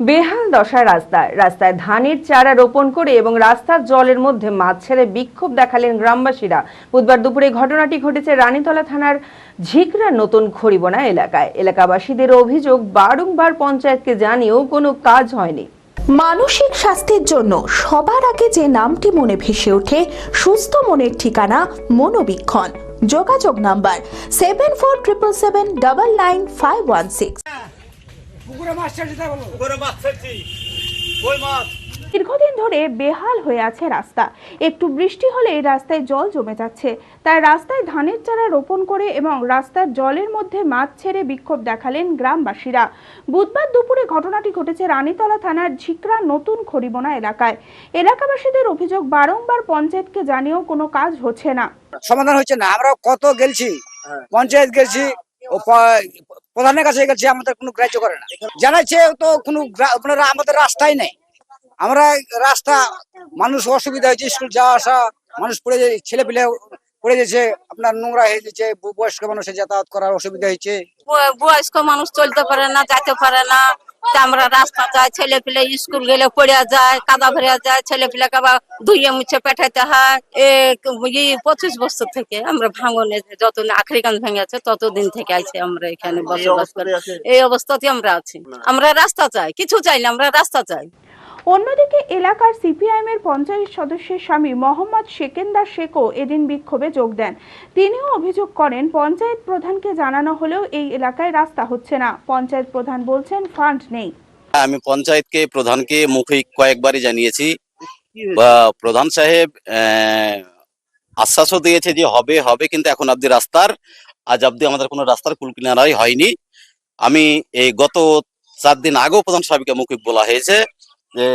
বেহাল দশা রাস্তায় রাস্তায় ধানের চারা রোপণ করে এবং রাস্তার জলের মধ্যে মাছ ছেড়ে বিক্ষোভ দেখালেন গ্রামবাসীরা। বুধবার দুপুরে ঘটনাটি ঘটেছে রানীতলা থানার ঝিকরা নতুন খড়িবনা এলাকায়। এলাকাবাসীদের অভিযোগ, বারংবার পঞ্চায়েতকে জানিয়েও কোনো কাজ হয়নি। মানসিক স্বাস্থ্যের জন্য সবার আগে যে নামটি মনে ভেসে ওঠে, সুস্থ মনের ঠিকানা মনোবীক্ষণ। যোগাযোগ number seven four triple seven double nine five one six পুকুরে মাছ ছেড়ে দিতে বলো। পুকুরে মাছ ছাড়ছি কই মাছ? দীর্ঘদিন ধরে বেহাল হয়ে আছে রাস্তা। একটু বৃষ্টি হলেই রাস্তায় জল জমে যাচ্ছে। তাই রাস্তায় ধানের চারা রোপণ করে এবং রাস্তার জলের মধ্যে মাছ ছেড়ে বিক্ষোভ দেখালেন গ্রামবাসীরা। বুধবার দুপুরে ঘটনাটি ঘটেছে রানীতলা থানার ঝিকরা নতুন খড়িবোনা এলাকায়। এলাকাবাসীদের অভিযোগ বারংবার পঞ্চায়েতকে জানিয়েও কোনো কাজ হচ্ছে না। সমাধান হচ্ছে না। আমরা কত গেলছি পঞ্চায়েত গেছি প্রধানের কাছে গেছে, আমাদের কোনো গ্রাহ্য করে না। জানাচ্ছে তো কোনো আপনারা আমাদের রাস্তাই নেই। আমরা রাস্তা, মানুষ অসুবিধা হয়েছে, স্কুল যাওয়া আসা, মানুষ পড়ে যায় ছেলে পেলে পড়ে যাচ্ছে আপনার নোংরা হয়ে যাচ্ছে বয়স্ক মানুষের যাতায়াত করার অসুবিধা হয়েছে। বয়স্ক মানুষ চলতে পারে না যেতে পারে না। তা আমরা রাস্তা যাই ছেলে পিলে স্কুল গেলে পড়ে যায় কাদা ভরে যায় ছেলে পেলে আবার ধুয়ে মুছে পেঠাইতে হয়। পঁচিশ বছর থেকে আমরা ভাঙনে যত আখরিকান ভেঙেছে ততদিন থেকে আইছি আমরা এখানে বসবাস করি। এই অবস্থাতে আমরা আছি। আমরা রাস্তা চাই কিছু চাই না আমরা রাস্তা চাই অন্যদিকে এলাকার সিপিআইএম এর পঞ্চায়েত সদস্যের স্বামী মোহাম্মদ সেকেন্দার শেখও এদিন বিক্ষোভে যোগ দেন। তিনিও অভিযোগ করেন পঞ্চায়েত প্রধানকে জানানো হলেও এই এলাকায় রাস্তা হচ্ছে না। পঞ্চায়েত প্রধান বলছেন ফান্ড নেই। আমি পঞ্চায়েতকে প্রধানকে মুখে কয়েকবারই জানিয়েছি। বা প্রধান সাহেব আশ্বাসও দিয়েছে যে হবে হবে কিন্তু এখন অব্দি রাস্তার আজ অব্দি আমাদের কোনো রাস্তার কুল কিনারাই হয়নি। আমি এই গত চার দিন আগেও প্রধান সাহেবকে মুখে বলা হয়েছে। যে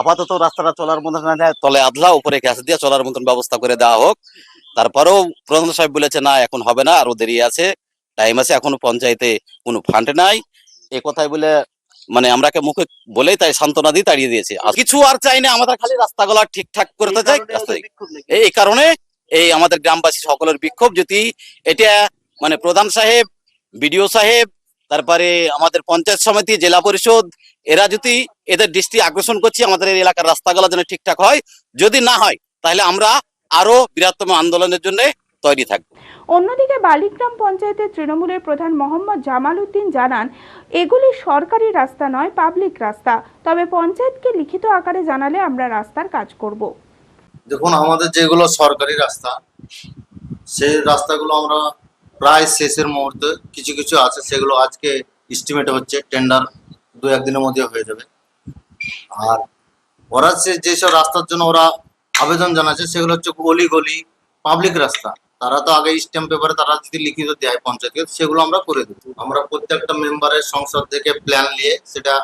আপাতত রাস্তাটা চলার মতন না তলে আধলা উপরে গ্যাস দিয়ে চলার মতন ব্যবস্থা করে দেওয়া হোক। তারপরেও প্রধান সাহেব বলেছে না এখন হবে না আরও দেরি আছে। টাইম আছে এখনও পঞ্চায়েতে কোনো ফান্ড নাই। এ কথাই বলে মানে আমরাকে মুখে বলেই তাই সান্ত্বনা দিয়ে তাড়িয়ে দিয়েছে। আর কিছু আর চাই না আমাদের খালি রাস্তাগুলা ঠিকঠাক করতে চাই। এই কারণে এই আমাদের গ্রামবাসী সকলের বিক্ষোভ যদি এটা মানে প্রধান সাহেব বিডিও সাহেব তারপরে আমাদের পঞ্চায়েত সমিতি জেলা পরিষদ এরা যদি এদের দৃষ্টি আকর্ষণ করছি আমাদের এই এলাকার রাস্তাগুলো যেন ঠিকঠাক হয় যদি না হয় তাহলে আমরা আরও বৃহত্তম আন্দোলনের জন্য তৈরি থাকব। অন্যদিকে বালিগ্রাম পঞ্চায়েতের তৃণমূলের প্রধান মোহাম্মদ জামাল উদ্দিন জানান এগুলি সরকারি রাস্তা নয় পাবলিক রাস্তা। তবে পঞ্চায়েতকে লিখিত আকারে জানালে আমরা রাস্তার কাজ করব। দেখুন আমাদের যেগুলো সরকারি রাস্তা সেই রাস্তাগুলো আমরা প্রায় শেষের মুহূর্তে কিছু কিছু আছে, সেগুলো আজকে এস্টিমেট হচ্ছে টেন্ডার দু একদিনের মধ্যে হয়ে যাবে। আর ওরা সে যেসব রাস্তার জন্য ওরা আবেদন জানাচ্ছে, সেগুলো হচ্ছে গলি গলি পাবলিক রাস্তা। তারা তো আগে স্ট্যাম্প পেপারে তারা যদি লিখিত দেয় পঞ্চায়েতকে, সেগুলো আমরা করে দেবো। আমরা প্রত্যেকটা মেম্বারের সংসদ থেকে প্ল্যান নিয়ে সেটা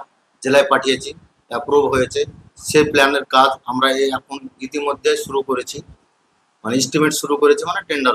জেলায় পাঠিয়েছি অ্যাপ্রুভ হয়েছে। সেই প্ল্যানের কাজ আমরা এই এখন ইতিমধ্যে শুরু করেছি। মানে এস্টিমেট শুরু করেছি মানে টেন্ডার